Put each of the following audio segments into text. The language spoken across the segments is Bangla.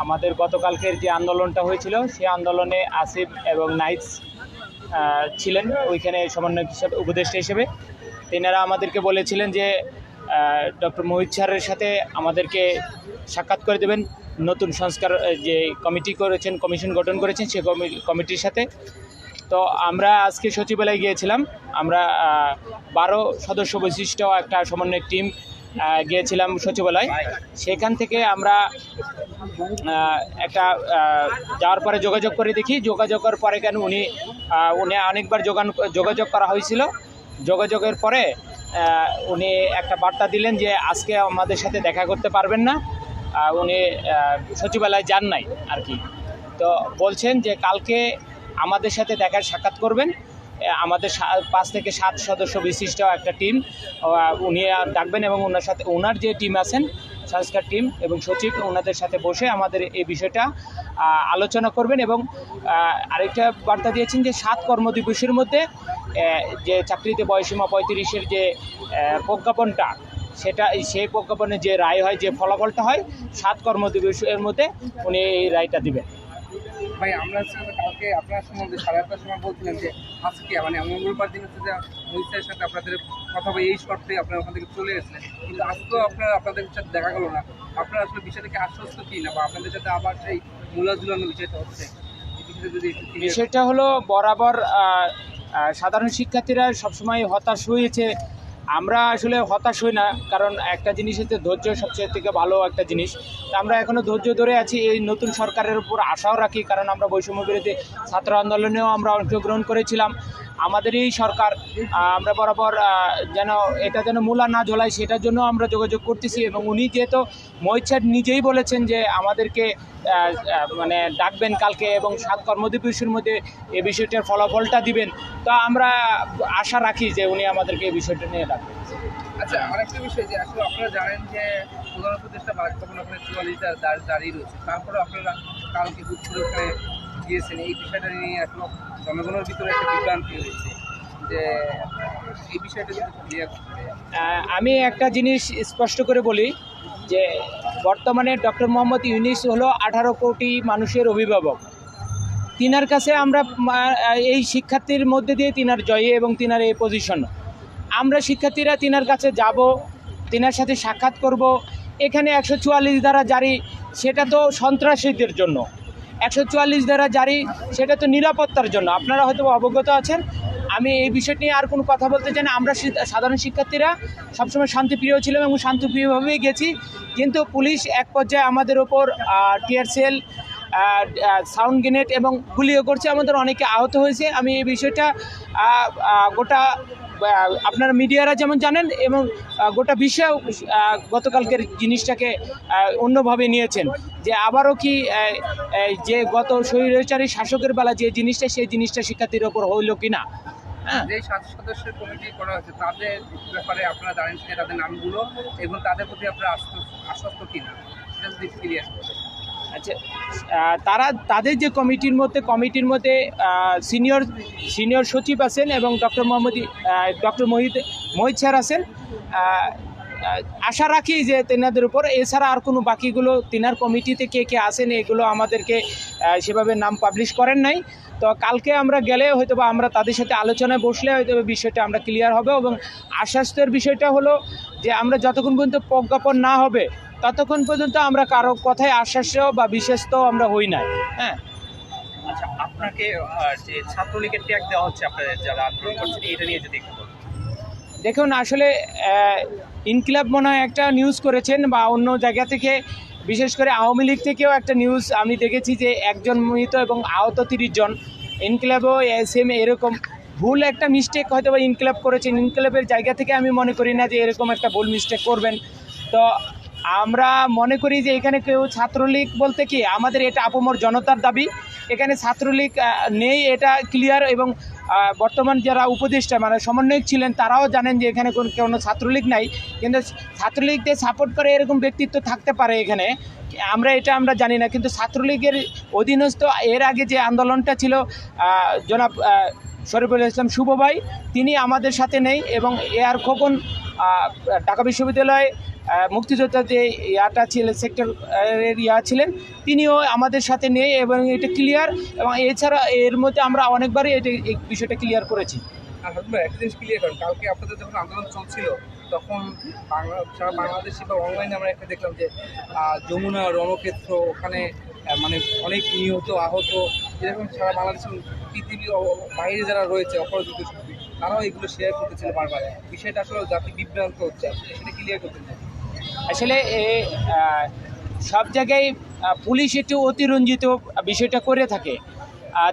আমাদের গতকালকের যে আন্দোলনটা হয়েছিল, সেই আন্দোলনে আসিফ এবং নাইটস ছিলেন ওইখানে সমন্বয়ক হিসাবে উপদেষ্টা হিসেবে। তেনারা আমাদেরকে বলেছিলেন যে ডক্টর মোহিত স্যারের সাথে আমাদেরকে সাক্ষাৎ করে দেবেন। নতুন সংস্কার যে কমিটি করেছেন, কমিশন গঠন করেছেন, সে কমি- কমিটির সাথে। তো আমরা আজকে সচিবালয়ে গিয়েছিলাম। আমরা বারো সদস্য বিশিষ্ট একটা সমন্বয় টিম গিয়েছিলাম সচিবালয়। সেখান থেকে আমরা একটা যাওয়ার পরে যোগাযোগ করে দেখি। যোগাযোগ করার পরে কেন উনি উনি অনেকবার যোগান, যোগাযোগ করা হয়েছিল। যোগাযোগের পরে উনি একটা বার্তা দিলেন যে, আজকে আমাদের সাথে দেখা করতে পারবেন না। উনি সচিবালয়ে যান নাই আর কি। তো বলছেন যে, কালকে আমাদের সাথে দেখার সাক্ষাৎ করবেন। আমাদের পাঁচ থেকে সাত সদস্য বিশিষ্ট একটা টিম উনি ডাকবেন এবং ওনার সাথে ওনার যে টিম আছেন, সংস্কার টিম এবং সচিব, ওনাদের সাথে বসে আমাদের এই বিষয়টা আলোচনা করবেন এবং আরেকটা বার্তা দিয়েছেন যে সাত কর্মদিবসের মধ্যে যে চাকরিতে বয়সীমা পঁয়ত্রিশের যে প্রজ্ঞাপনটা, সেটা সেই প্রজ্ঞাপনে যে রায় হয়, যে ফলাফলটা হয়, সাত কর্মদিবসের মধ্যে উনি এই রায়টা দিবেন। ভাই, আমরা কালকে আপনার সম্বন্ধে সাড়ে আটটার সময় বলছিলেন যে, আজকে মানে মঙ্গলবার দিন হচ্ছে যে, মহিষের সাথে আপনাদের কথা বলে এই শর্তে আপনারা ওখান থেকে চলে এসেছিলেন। কিন্তু আজকেও আপনারা আপনাদের সাথে দেখা গেলো না। আপনারা আসলে বিষয়টাকে আশ্বস্ত কি না? বা আপনাদের সাথে আবার সেই মূলা ঝুলানো বিষয়টা হচ্ছে? বিষয়টা হলো বরাবর সাধারণ শিক্ষার্থীরা সবসময় হতাশ হয়েছে। আমরা আসলে হতাশ হই না, কারণ একটা জিনিস হচ্ছে ধৈর্য সবচেয়ে থেকে ভালো একটা জিনিস। তা আমরা এখনও ধৈর্য ধরে আছি, এই নতুন সরকারের উপর আশাও রাখি, কারণ আমরা বৈষম্য বিরোধী ছাত্র আন্দোলনেও আমরা অংশগ্রহণ করেছিলাম। আমাদের এই সরকার আমরা বরাবর যেন এটা যেন মূলা না ঝোলায়, সেটার জন্য আমরা যোগাযোগ করতেছি এবং উনি যেহেতু স্যার নিজেই বলেছেন যে আমাদেরকে মানে ডাকবেন কালকে এবং সাত কর্মদিবসের মধ্যে এই বিষয়টার ফলাফলটা দিবেন। তো আমরা আশা রাখি যে উনি আমাদেরকে এই বিষয়টা নিয়ে ডাকবেন। আচ্ছা আরেকটা বিষয় যে আসলে আপনারা জানেন যে প্রধান উপদেষ্টা বাসভবন আপনার চুয়াল্লিশটা দাঁড়িয়ে রয়েছে। তারপরে আপনারা কালকে গুচ্ছরূপে গিয়েছেন এই বিষয়টা নিয়ে এখনও জনগণের ভিতরে একটা বিভ্রান্তি হয়েছে যে এই বিষয়টা আমি একটা জিনিস স্পষ্ট করে বলি যে বর্তমানে ডক্টর মোহাম্মদ ইউনিস হলো আঠারো কোটি মানুষের অভিভাবক। তিনার কাছে আমরা এই শিক্ষার্থীর মধ্যে দিয়ে তিনার জয়ে এবং তিনার এই পজিশন আমরা শিক্ষার্থীরা তিনার কাছে যাব, তিনার সাথে সাক্ষাৎ করব। এখানে একশো চুয়াল্লিশ দ্বারা জারি, সেটা তো সন্ত্রাসীদের জন্য। একশো চুয়াল্লিশ দ্বারা জারি, সেটা তো নিরাপত্তার জন্য। আপনারা হয়তো অবগত আছেন। আমি এই বিষয়টি নিয়ে আর কোনো কথা বলতে চাই না। আমরা সাধারণ শিক্ষার্থীরা সবসময় শান্তিপ্রিয় ছিলাম এবং শান্তিপ্রিয়ভাবেই গেছি। কিন্তু পুলিশ এক পর্যায়ে আমাদের ওপর টিয়ারসেল সাউন্ড গ্রেনেড এবং গুলিও করছে। আমাদের অনেকে আহত হয়েছে। আমি এই বিষয়টা গোটা আপনারা মিডিয়ারা যেমন জানেন এবং গোটা বিশ্বেও গতকালকের জিনিসটাকে অন্যভাবে নিয়েছেন। যে আবারও কি যে গত স্বৈরাচারী শাসকের বেলা যে জিনিসটা, সেই জিনিসটা শিক্ষার্থীর ওপর হইল কি না? হ্যাঁ। যে সাত তাদের ব্যাপারে আপনারা তাদের নামগুলো এবং তাদের প্রতি আপনারা আশ্বস্ত কিনা, সেটা যদি আচ্ছা তারা, তাদের যে কমিটির মধ্যে কমিটির মধ্যে সিনিয়র সিনিয়র সচিব আছেন এবং doctor Mohammad doctor Mohit Mohit sir আছেন আশা রাখি যে তেনাদের উপর, এছাড়া আর কোনো বাকিগুলো, তেনার কমিটিতে কে কে আসেন এগুলো আমাদেরকে সেভাবে নাম পাবলিশ করেন নাই। তো কালকে আমরা গেলে হয়তো বা আমরা তাদের সাথে আলোচনায় বসলে হয়তো বিষয়টা আমরা ক্লিয়ার হবে এবং আশ্বাসের বিষয়টা হলো যে আমরা যতক্ষণ পর্যন্ত প্রজ্ঞাপন না হবে ততক্ষণ পর্যন্ত আমরা কারও কথায় আশ্বাস্য বা বিশ্বস্ত আমরা হই না হ্যাঁ? আচ্ছা আপনাকে যে ছাত্রলীগের ট্যাগ দেওয়া হচ্ছে আপনাদের যারা আন্দোলন করছেন এটা নিয়ে যদি দেখুন আসলে ইনকিলাব মনে হয় একটা নিউজ করেছেন বা অন্য জায়গা থেকে বিশেষ করে আওয়ামী লীগ থেকেও একটা নিউজ আমি দেখেছি যে একজন মৃত এবং আহত তিরিশ জন ইনকিলাবও সেম এরকম। ভুল একটা মিস্টেক হয়তো বা ইনকিলাব করেছেন। ইনকিলাবের জায়গা থেকে আমি মনে করি না যে এরকম একটা ভুল মিস্টেক করবেন। তো আমরা মনে করি যে এখানে কেউ ছাত্রলীগ বলতে কি আমাদের এটা আপমর জনতার দাবি। এখানে ছাত্রলীগ নেই, এটা ক্লিয়ার এবং বর্তমান যারা উপদেষ্টা মানে সমন্বয়ক ছিলেন তারাও জানেন যে এখানে কোন, কোনো ছাত্রলীগ নাই। কিন্তু ছাত্রলীগকে সাপোর্ট করে এরকম ব্যক্তিত্ব থাকতে পারে এখানে। আমরা এটা আমরা জানি না, কিন্তু ছাত্রলীগের অধীনস্থ এর আগে যে আন্দোলনটা ছিল জনাব শরীফুল ইসলাম শুভ ভাই, তিনি আমাদের সাথে নেই এবং এ আর খোকন ঢাকা বিশ্ববিদ্যালয়ে মুক্তিযোদ্ধা যে ইয়াটা ছিলেন সেক্টর এর ইয়া ছিলেন, তিনিও আমাদের সাথে নেই এবং এটা ক্লিয়ার এবং এছাড়া এর মধ্যে আমরা অনেকবারই এটা এই বিষয়টা ক্লিয়ার করেছি। আর একটা ক্লিয়ার করেন, কালকে আপনাদের যখন আন্দোলন চলছিল, তখন বাংলা, সারা বাংলাদেশে বা অনলাইনে আমরা একটা দেখলাম যে যমুনা, রণক্ষেত্র, ওখানে মানে অনেক নিহত, আহত, এরকম সারা বাংলাদেশের পৃথিবী বাইরে যারা রয়েছে অপরাজিত তারাও এগুলো শেয়ার করতেছিল বারবার। বিষয়টা আসলে জাতি বিভ্রান্ত হচ্ছে সেটা ক্লিয়ার করতে আসলে সব জায়গায় পুলিশ একটু অতিরঞ্জিত বিষয়টা করে থাকে।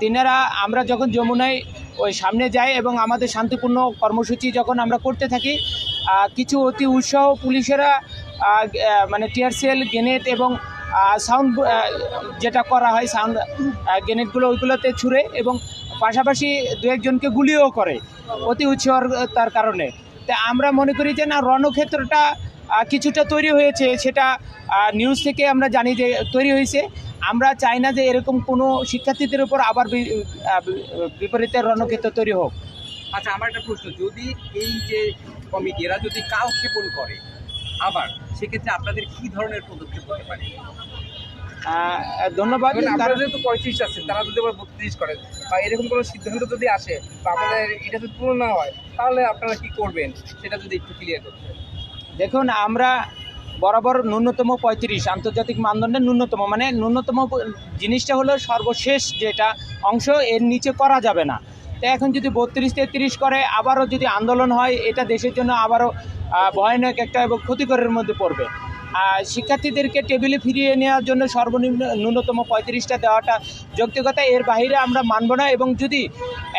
তিনারা আমরা যখন যমুনায় ওই সামনে যাই এবং আমাদের শান্তিপূর্ণ কর্মসূচি যখন আমরা করতে থাকি কিছু অতি উৎসাহ পুলিশেরা মানে টিয়ারসেল গ্রেনেড এবং সাউন্ড যেটা করা হয় সাউন্ড গ্রেনেডগুলো ওইগুলোতে ছুঁড়ে এবং পাশাপাশি দু একজনকে গুলিও করে অতি উৎসাহতার কারণে। তা আমরা মনে করি যে না, রণক্ষেত্রটা কিছুটা তৈরি হয়েছে সেটা নিউজ থেকে আমরা জানি যে তৈরি হয়েছে। আমরা চাই না যে এরকম কোনো শিক্ষার্থীদের উপর আবার বিপরীতে রণক্ষেত্র তৈরি হোক। আচ্ছা আমার একটা প্রশ্ন যদি এই যে কমিটি এরা যদি কালক্ষেপণ করে আবার সেক্ষেত্রে আপনাদের কি ধরনের পদক্ষেপ হতে পারে? ধন্যবাদ। কারণ- যেহেতু পঁয়ত্রিশ আছেন তারা যদি আবার বত্রিশ করে বা এরকম কোনো সিদ্ধান্ত যদি আসে বা আপনাদের এটা যদি পূরণ না হয় তাহলে আপনারা কি করবেন? সেটা যদি একটু ক্লিয়ার করতে দেখুন, আমরা বরাবর ন্যূনতম পঁয়ত্রিশ, আন্তর্জাতিক মানদণ্ডের ন্যূনতম মানে ন্যূনতম জিনিসটা হলো সর্বশেষ যেটা অংশ, এর নিচে করা যাবে না। তো এখন যদি বত্রিশ, তেত্রিশ করে, আবারও যদি আন্দোলন হয়, এটা দেশের জন্য আবারও ভয়ানক একটা এবং ক্ষতিকরের মধ্যে পড়বে। শিক্ষার্থীদেরকে টেবিলে ফিরিয়ে নেওয়ার জন্য সর্বনিম্ন ন্যূনতম পঁয়ত্রিশটা দেওয়াটা যৌক্তিকতা। এর বাইরে আমরা মানব না এবং যদি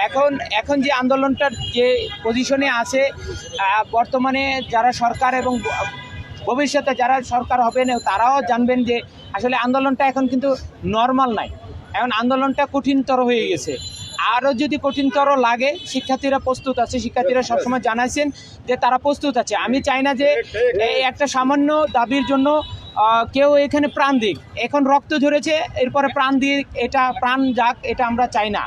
এখন এখন যে আন্দোলনটার যে পজিশনে আছে বর্তমানে যারা সরকার এবং ভবিষ্যতে যারা সরকার হবেন, তারাও জানবেন যে আসলে আন্দোলনটা এখন কিন্তু নর্মাল নাই। এখন আন্দোলনটা কঠিনতর হয়ে গেছে। আরও যদি কঠিনতর লাগে, শিক্ষার্থীরা প্রস্তুত আছে, শিক্ষার্থীরা সবসময় জানাইছেন যে তারা প্রস্তুত আছে। আমি চাই না যে একটা সামান্য দাবির জন্য কেউ এখানে প্রাণ দিক। এখন রক্ত ঝরেছে, এরপরে প্রাণ দিক এটা, প্রাণ যাক, এটা আমরা চাই না।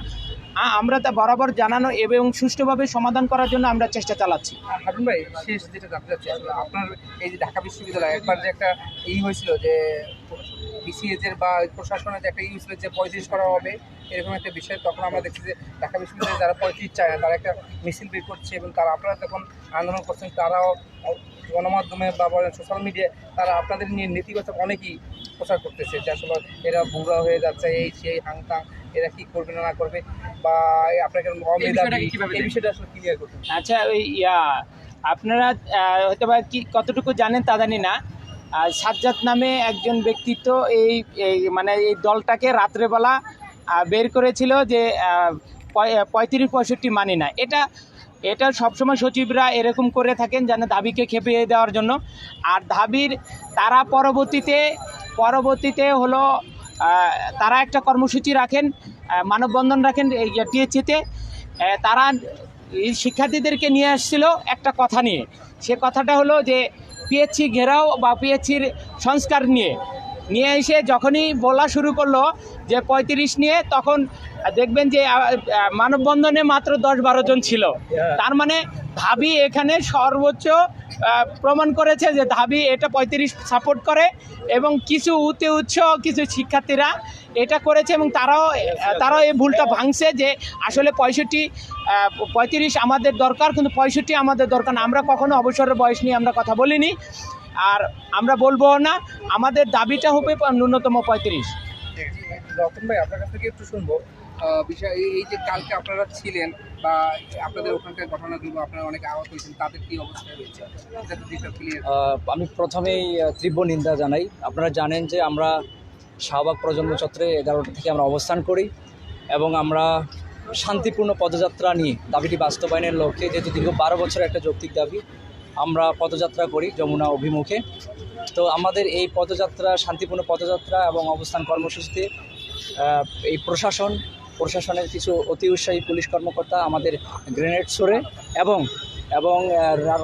আমরা তা বরাবর জানানো এবং সুষ্ঠুভাবে সমাধান করার জন্য আমরা চেষ্টা চালাচ্ছি। হারুন ভাই, শেষ যেটা জানতে চাচ্ছি আপনার এই যে ঢাকা বিশ্ববিদ্যালয়, একবার যে একটা ই হয়েছিল যে বিসিএস এর বা প্রশাসনের যে একটা ই হয়েছিল যে পঁয়ত্রিশ করা হবে, এরকম একটা বিষয়, তখন আমরা দেখছি যে ঢাকা বিশ্ববিদ্যালয়ে যারা পঁয়ত্রিশ চায় না, তারা একটা মিছিল বের করছে এবং তারা, আপনারা তখন আন্দোলন করছেন, তারাও গণমাধ্যমে বা বলেন সোশ্যাল মিডিয়ায় তারা আপনাদের নিয়ে নেতিবাচক অনেকই প্রচার করতেছে যে আসলে এরা বুড়া হয়ে যাচ্ছে এই সেই হাংতাং এরা কি করবে না না করবে বা আপনাকে অমেধাবী কীভাবে এই বিষয়টা আসলে ক্লিয়ার করতে আচ্ছা ওই ইয়া আপনারা হয়তো বা কি কতটুকু জানেন তা জানি না। আর সাজ্জাদ নামে একজন ব্যক্তিত্ব এই এই মানে এই দলটাকে রাত্রেবেলা বের করেছিল যে পঁয়ত্রিশ পঁয়ষট্টি মানি না। এটা এটা সবসময় সচিবরা এরকম করে থাকেন যেন দাবিকে খেপিয়ে দেওয়ার জন্য। আর দাবির তারা পরবর্তীতে পরবর্তীতে হলো তারা একটা কর্মসূচি রাখেন মানববন্ধন রাখেন টিএসসিতে। তারা শিক্ষার্থীদেরকে নিয়ে আসছিল একটা কথা নিয়ে। সে কথাটা হলো যে পিএইচসি ঘেরাও বা পিএইচসির সংস্কার নিয়ে। নিয়ে এসে যখনই বলা শুরু করল যে পঁয়ত্রিশ নিয়ে তখন দেখবেন যে মানববন্ধনে মাত্র দশ বারো জন ছিল। তার মানে ধাবি এখানে সর্বোচ্চ প্রমাণ করেছে যে ধাবি এটা পঁয়ত্রিশ সাপোর্ট করে এবং কিছু উতে উৎস কিছু শিক্ষার্থীরা এটা করেছে এবং তারাও তারাও এই ভুলটা ভাঙছে যে আসলে পঁয়ষট্টি পঁয়ত্রিশ আমাদের দরকার কিন্তু পঁয়ষট্টি আমাদের দরকার আমরা কখনো অবসরের বয়স নিয়ে আমরা কথা বলিনি। আর আমরা বলব না আমাদের দাবিটা হবে ন্যূনতম পঁয়ত্রিশ। রতন ভাই আপনার কাছ থেকে একটু শুনব। বিষয় এই- এই যে কালকে আপনারা ছিলেন বা আপনাদের ওখানকার ঘটনাগুলো আপনারা অনেক আহত হয়েছেন তাদের কি অবস্থা হয়েছে আমি প্রথমেই তীব্র নিন্দা জানাই। আপনারা জানেন যে আমরা শাহবাগ প্রজন্ম চত্রে এগারোটা থেকে আমরা অবস্থান করি এবং আমরা শান্তিপূর্ণ পদযাত্রা নিয়ে দাবিটি বাস্তবায়নের লক্ষ্যে যেহেতু দীর্ঘ বারো বছরের একটা যৌক্তিক দাবি আমরা পদযাত্রা করি যমুনা অভিমুখে। তো আমাদের এই পদযাত্রা শান্তিপূর্ণ পদযাত্রা এবং অবস্থান কর্মসূচিতে এই প্রশাসন, প্রশাসনের কিছু অতি উৎসাহী পুলিশ কর্মকর্তা আমাদের গ্রেনেড ছড়ে এবং এবং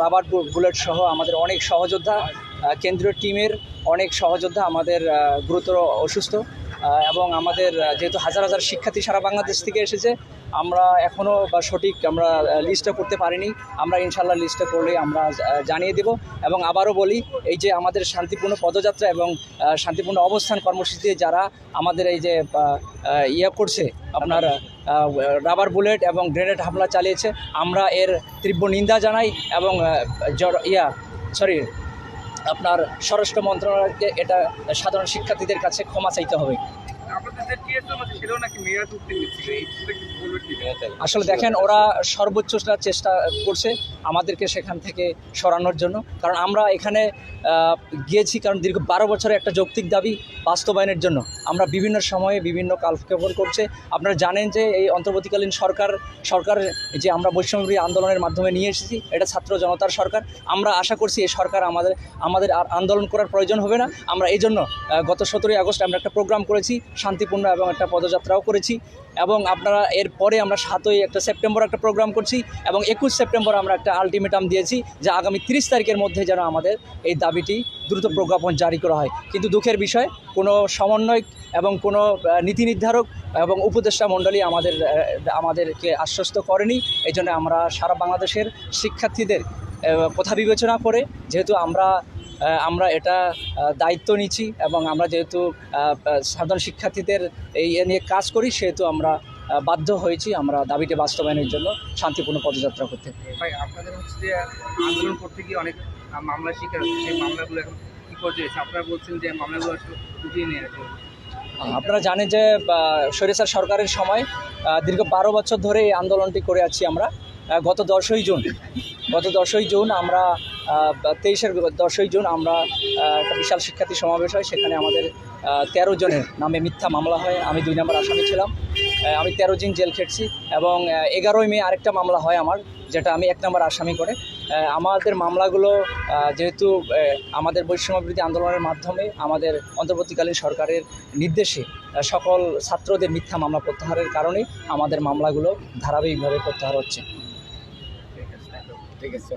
রাবার বুলেট সহ আমাদের অনেক সহযোদ্ধা কেন্দ্রীয় টিমের অনেক সহযোদ্ধা আমাদের গুরুতর অসুস্থ। এবং আমাদের যেহেতু হাজার হাজার শিক্ষার্থী সারা বাংলাদেশ থেকে এসেছে, আমরা এখনও বা সঠিক আমরা লিস্টটা করতে পারিনি। আমরা ইনশাল্লাহ লিস্টটা করলে আমরা জানিয়ে দেব। এবং আবারও বলি, এই যে আমাদের শান্তিপূর্ণ পদযাত্রা এবং শান্তিপূর্ণ অবস্থান কর্মসূচিতে যারা আমাদের এই যে ইয়ে করছে, আপনার রাবার বুলেট এবং গ্রেনেড হামলা চালিয়েছে, আমরা এর তীব্র নিন্দা জানাই এবং ইয়া সরি আপনার স্বরাষ্ট্র মন্ত্রণালয়কে এটা সাধারণ শিক্ষার্থীদের কাছে ক্ষমা চাইতে হবে। আসলে দেখেন, ওরা সর্বোচ্চ চেষ্টা করছে আমাদেরকে সেখান থেকে সরানোর জন্য। কারণ আমরা এখানে গিয়েছি কারণ দীর্ঘ বারো বছরের একটা যৌক্তিক দাবি বাস্তবায়নের জন্য। আমরা বিভিন্ন সময়ে বিভিন্ন কালক্ষেপণ করছে। আপনারা জানেন যে এই অন্তর্বর্তীকালীন সরকার সরকার যে আমরা বৈষম্যবিরোধী আন্দোলনের মাধ্যমে নিয়ে এসেছি, এটা ছাত্র জনতার সরকার। আমরা আশা করছি এই সরকার আমাদের আমাদের আর আন্দোলন করার প্রয়োজন হবে না। আমরা এই জন্য গত সতেরোই আগস্ট আমরা একটা প্রোগ্রাম করেছি। শান্তিপূর্ণ এবং একটা পদযাত্রাও করেছি এবং আপনারা এরপরে আমরা সাতই একটা সেপ্টেম্বর একটা প্রোগ্রাম করছি এবং একুশ সেপ্টেম্বর আমরা একটা আলটিমেটাম দিয়েছি যে আগামী তিরিশ তারিখের মধ্যে যেন আমাদের এই দাবিটি দ্রুত প্রজ্ঞাপন জারি করা হয়। কিন্তু দুঃখের বিষয়, কোনো সমন্বয় এবং কোনো নীতি নির্ধারক এবং উপদেষ্টা মণ্ডলী আমাদের আমাদেরকে আশ্বস্ত করেনি। এই আমরা সারা বাংলাদেশের শিক্ষার্থীদের কথা বিবেচনা করে যেহেতু আমরা আমরা এটা দায়িত্ব নিচ্ছি এবং আমরা যেহেতু সাধারণ শিক্ষার্থীদের এই নিয়ে কাজ করি সেহেতু আমরা বাধ্য হয়েছি আমরা দাবিটি বাস্তবায়নের জন্য শান্তিপূর্ণ পদযাত্রা করতে। ভাই আপনাদের হচ্ছে যে আন্দোলন করতে গিয়ে অনেক আহ, মামলার শিকার হচ্ছে সেই মামলাগুলো এখন কি পর্যায়ে আপনারা বলছেন যে মামলাগুলো আসলে উঠিয়ে নিয়ে আসবে আপনারা জানেন যে সরিষার সরকারের সময় দীর্ঘ বারো বছর ধরে এই আন্দোলনটি করে আছি আমরা। গত দশই জুন গত দশই জুন আমরা তেইশের দশই জুন আমরা একটা বিশাল শিক্ষার্থী সমাবেশ হয়। সেখানে আমাদের তেরো জনের নামে মিথ্যা মামলা হয়। আমি দুই নম্বর আসামি ছিলাম। আমি তেরো দিন জেল খেটছি এবং এগারোই মে আরেকটা মামলা হয় আমার যেটা আমি এক নম্বর আসামি করে। আমাদের মামলাগুলো যেহেতু আমাদের বৈষম্যবিরোধী আন্দোলনের মাধ্যমে আমাদের অন্তর্বর্তীকালীন সরকারের নির্দেশে সকল ছাত্রদের মিথ্যা মামলা প্রত্যাহারের কারণে আমাদের মামলাগুলো ধারাবাহিকভাবে প্রত্যাহার হচ্ছে। ঠিক আছে।